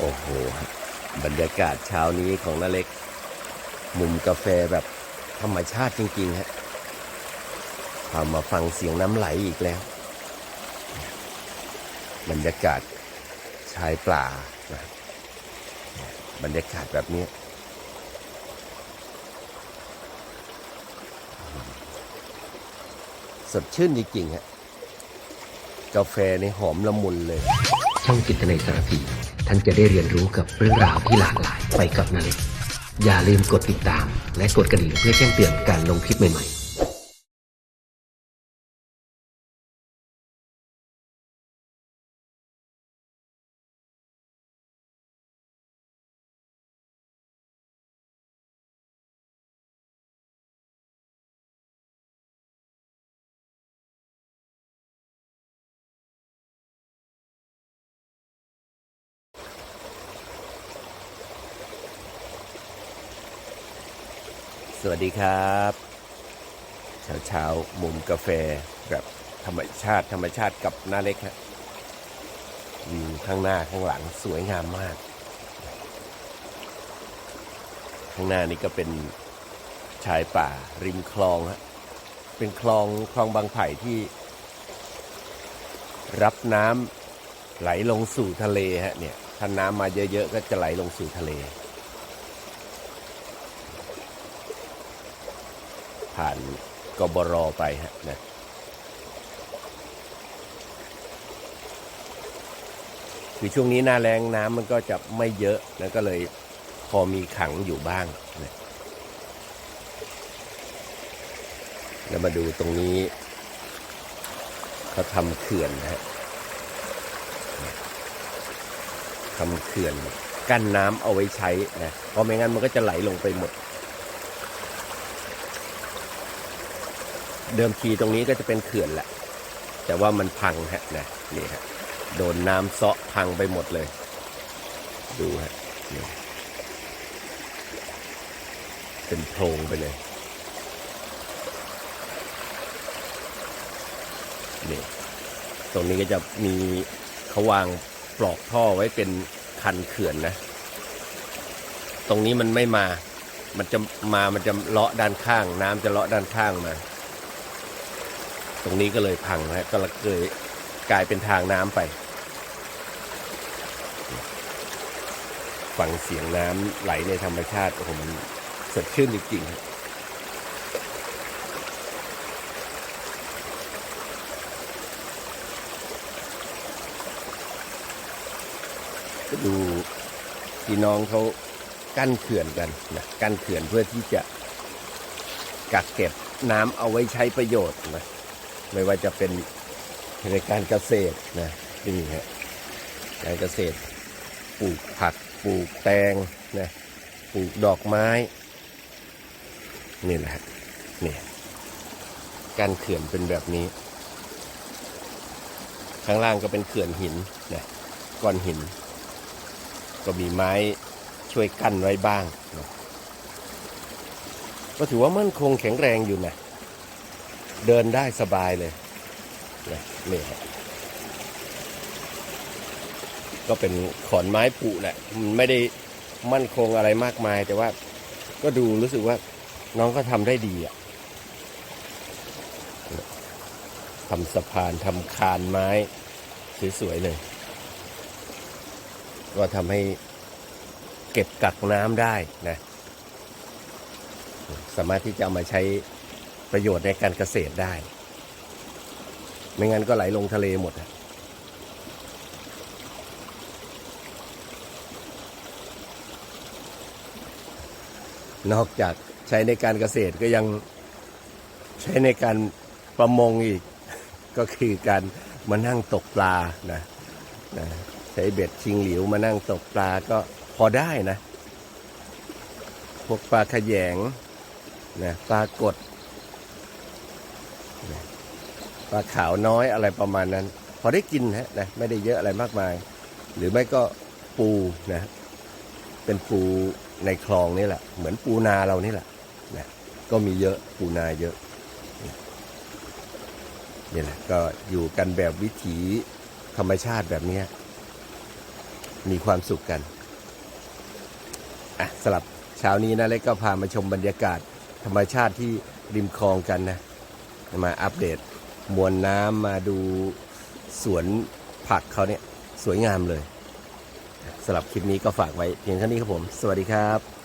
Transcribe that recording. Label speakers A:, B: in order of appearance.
A: โอ้โห บรรยากาศเช้านี้ของนาเล็ก มุมกาแฟแบบธรรมชาติจริงๆฮะพามาฟังเสียงน้ำไหลอีกแล้ว บรรยากาศชายป่านะบรรยากาศแบบนี้ สดชื่นจริงๆฮะกาแฟในหอมละมุนเลย
B: ช่องจิตในสารพี ท่านจะได้เรียนรู้กับเรื่องราวที่หลากหลายไปกับนาเล็กอย่าลืมกดติดตาม และกดกระดิ่งเพื่อแจ้งเตือนการลงคลิปใหม่ๆ
A: สวัสดีครับ เช้าเช้าๆมุมกาแฟแบบธรรมชาติธรรมชาติกับหน้าเล็กฮะวิวข้างหน้าข้างหลังสวยงามมาก ข้างหน้านี่ก็เป็นชายป่าริมคลองฮะเป็นคลองคลองบางไผ่ที่ รับน้ำไหลลงสู่ทะเลฮะเนี่ยถ้าน้ำมาเยอะๆก็จะไหลลงสู่ทะเล ผ่านกบรไปฮะนะคือช่วงนี้หน้าแรงน้ำมันก็จะไม่เยอะนะก็เลยพอมีขังอยู่บ้างนะแล้วมาดูตรงนี้เขาทำเขื่อนนะฮะทำเขื่อนกั้นน้ำเอาไว้ใช้นะเพราะไม่งั้นมันก็จะไหลลงไปหมด เดิมทีตรงนี้ก็จะเป็นเขื่อนแหละ แต่ว่ามันพังฮะนะนี่ฮะโดนน้ำเซาะพังไปหมดเลย ดูฮะนี่เป็นโพรงไปเลยนี่ตรงนี้ก็จะมีเขาวางปลอกท่อไว้เป็นคันเขื่อนนะ ตรงนี้มันไม่มา มันจะมา มันจะเลาะด้านข้าง น้ำจะเลาะด้านข้างมา ตรงนี้ก็เลยพังนะก็เลยกลายเป็นทางน้ำไป ฟังเสียงน้ำไหลในธรรมชาติโอ้โหมันสดชื่นจริงๆครับก็ดูพี่น้องเขากั้นเขื่อนกันนะกั้นเขื่อนเพื่อที่จะกักเก็บน้ำเอาไว้ใช้ประโยชน์นะ ไม่ว่าจะเป็นในการเกษตรนะนี่ฮะการเกษตรปลูกผักปลูกแตงนะปลูกดอกไม้ นี่แหละนี่การเขื่อนเป็นแบบนี้ ข้างล่างก็เป็นเขื่อนหินนะก้อนหิน ก็มีไม้ช่วยกั้นไว้บ้างนะก็ถือว่ามั่นคงแข็งแรงอยู่นะ เดินได้สบายเลยนะนี่ฮะก็เป็นขอนไม้ผุแหละมันไม่ได้มั่นคงอะไรมากมาย แต่ว่าก็ดูรู้สึกว่าน้องก็ทำได้ดีอะทำสะพานทำคานไม้สวยๆเลย ก็ทำให้เก็บกักน้ำได้นะ สามารถที่จะเอามาใช้ ประโยชน์ในการเกษตรได้ ไม่งั้นก็ไหลลงทะเลหมดอะนอกจากใช้ในการเกษตรก็ยังใช้ในการประมงอีก ก็คือการมานั่งตกปลานะนะใช้เบ็ดชิงหลิวมานั่งตกปลาก็พอได้นะ พวกปลาขยงนะปลากด ปลาขาวน้อยอะไรประมาณนั้น พอได้กินฮะนะไม่ได้เยอะอะไรมากมาย หรือไม่ก็ปูนะเป็นปูในคลองนี่แหละ เหมือนปูนาเรานี่แหละนะก็มีเยอะปูนาเยอะนี่แหละก็อยู่กันแบบวิถีธรรมชาติแบบนี้มีความสุขกันอะสำหรับเช้านี้นะเล็กก็พามาชมบรรยากาศธรรมชาติที่ริมคลองกันนะ มาอัปเดตมวลน้ำมาดูสวนผักเขาเนี่ย สวยงามเลยสำหรับคลิปนี้ก็ฝากไว้เพียงเท่านี้ครับผม สวัสดีครับ